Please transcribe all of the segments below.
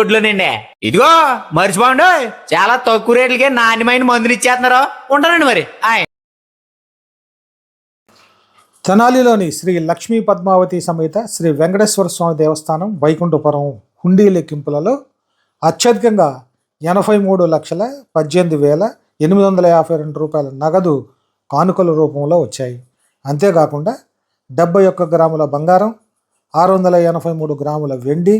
Road లోనండి ఇదిగో మర్చిపోండి. చాలా తక్కువ రేట్లకే నాణ్యమైన మందులు ఇచ్చేస్తున్నారు ఉంటానండి మరి. ఆయ్. తెనాలిలోని శ్రీ లక్ష్మీ పద్మావతి సమేత శ్రీ వెంకటేశ్వర స్వామి దేవస్థానం వైకుంఠపురం హుండీ లెక్కింపులలో అత్యధికంగా ఎనభై మూడు లక్షల పద్దెనిమిది వేల ఎనిమిది వందల యాభై రెండు రూపాయల నగదు కానుకల రూపంలో వచ్చాయి. అంతేకాకుండా డెబ్బై ఒక్క గ్రాముల బంగారం ఆరు వందల ఎనభై మూడు గ్రాముల వెండి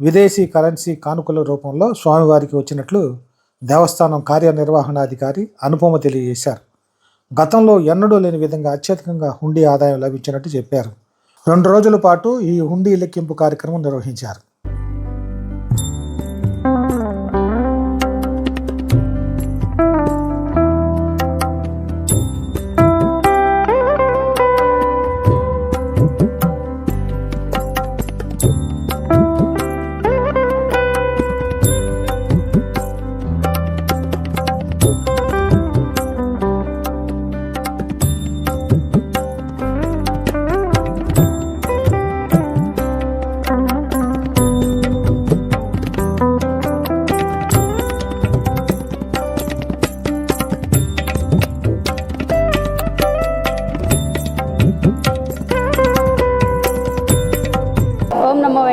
విదేశీ కరెన్సీ కానుకల రూపంలో స్వామివారికి వచ్చినట్లు దేవస్థానం కార్యనిర్వహణాధికారి అనుపమ తెలియజేశారు. గతంలో ఎన్నడూ లేని విధంగా అత్యధికంగా హుండీ ఆదాయం లభించినట్టు చెప్పారు. రెండు రోజుల పాటు ఈ హుండీ లెక్కింపు కార్యక్రమం నిర్వహించారు.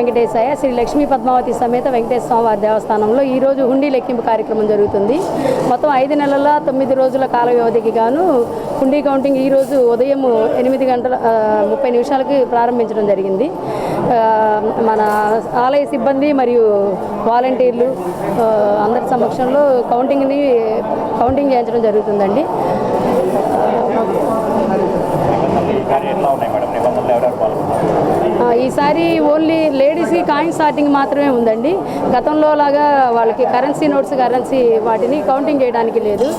వెంకటేశాయ శ్రీ లక్ష్మీ పద్మావతి సమేత వెంకటేశ్వర స్వామివారి దేవస్థానంలో ఈరోజు హుండీ లెక్కింపు కార్యక్రమం జరుగుతుంది. మొత్తం ఐదు నెలల తొమ్మిది రోజుల కాల వ్యవధికి గాను హుండీ కౌంటింగ్ ఈరోజు ఉదయం ఎనిమిది గంటల ముప్పై నిమిషాలకి ప్రారంభించడం జరిగింది. మన ఆలయ సిబ్బంది మరియు వాలంటీర్లు అందరి సమక్షంలో కౌంటింగ్ని కౌంటింగ్ చేయించడం జరుగుతుందండి. ఈసారి ఓన్లీ లేడీస్కి కాయిన్ సార్టింగ్ మాత్రమే ఉందండి. గతంలో లాగా వాళ్ళకి కరెన్సీ నోట్స్ కరెన్సీ వాటిని కౌంటింగ్ చేయడానికి లేదు.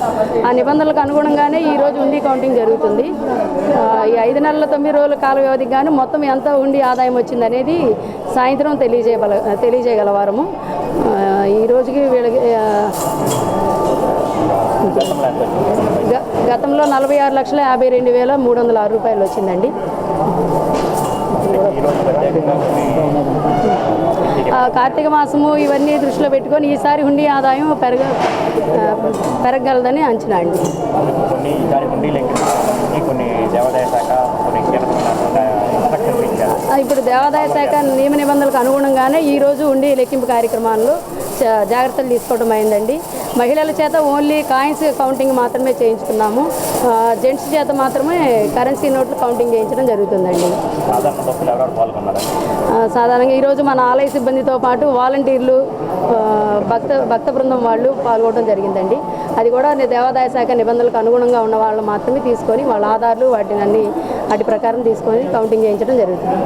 ఆ నిబంధనలకు అనుగుణంగానే ఈ రోజు ఉండి కౌంటింగ్ జరుగుతుంది. ఈ ఐదు నెలల తొమ్మిది రోజుల కాల వ్యవధికి కానీ మొత్తం ఎంత ఉండి ఆదాయం వచ్చిందనేది సాయంత్రం తెలియజేయగల తెలియజేయగలవారము. ఈ రోజుకి వీళ్ళకి గ- గతంలో నలభై ఆరు లక్షల యాభై రెండు వేల మూడు వందల ఆరు రూపాయలు వచ్చిందండి. కార్తీక మాసము ఇవన్నీ దృష్టిలో పెట్టుకొని ఈసారి హుండీ ఆదాయం పెరగ ఆ, పెరగగలదని అంచనా అండి. ఇప్పుడు దేవాదాయ శాఖ నియమ నిబంధనలకు అనుగుణంగానే ఈ రోజు ఉండి లెక్కింపు కార్యక్రమాల్లో జాగ్రత్తలు తీసుకోవడం అయిందండి. మహిళల చేత ఓన్లీ కాయిన్స్ కౌంటింగ్ మాత్రమే చేయించుకున్నాము. జెంట్స్ చేత మాత్రమే కరెన్సీ నోట్లు కౌంటింగ్ చేయించడం జరుగుతుందండి. సాధారణంగా ఈరోజు మన ఆలయ సిబ్బందితో పాటు వాలంటీర్లు భక్త భక్త బృందం వాళ్ళు పాల్గొనడం జరిగిందండి. అది కూడా దేవాదాయ శాఖ నిబంధనలకు అనుగుణంగా ఉన్న వాళ్ళు మాత్రమే తీసుకొని వాళ్ళ ఆధార్లు వాటిని అన్ని వాటి ప్రకారం తీసుకొని కౌంటింగ్ చేయించడం జరుగుతుంది.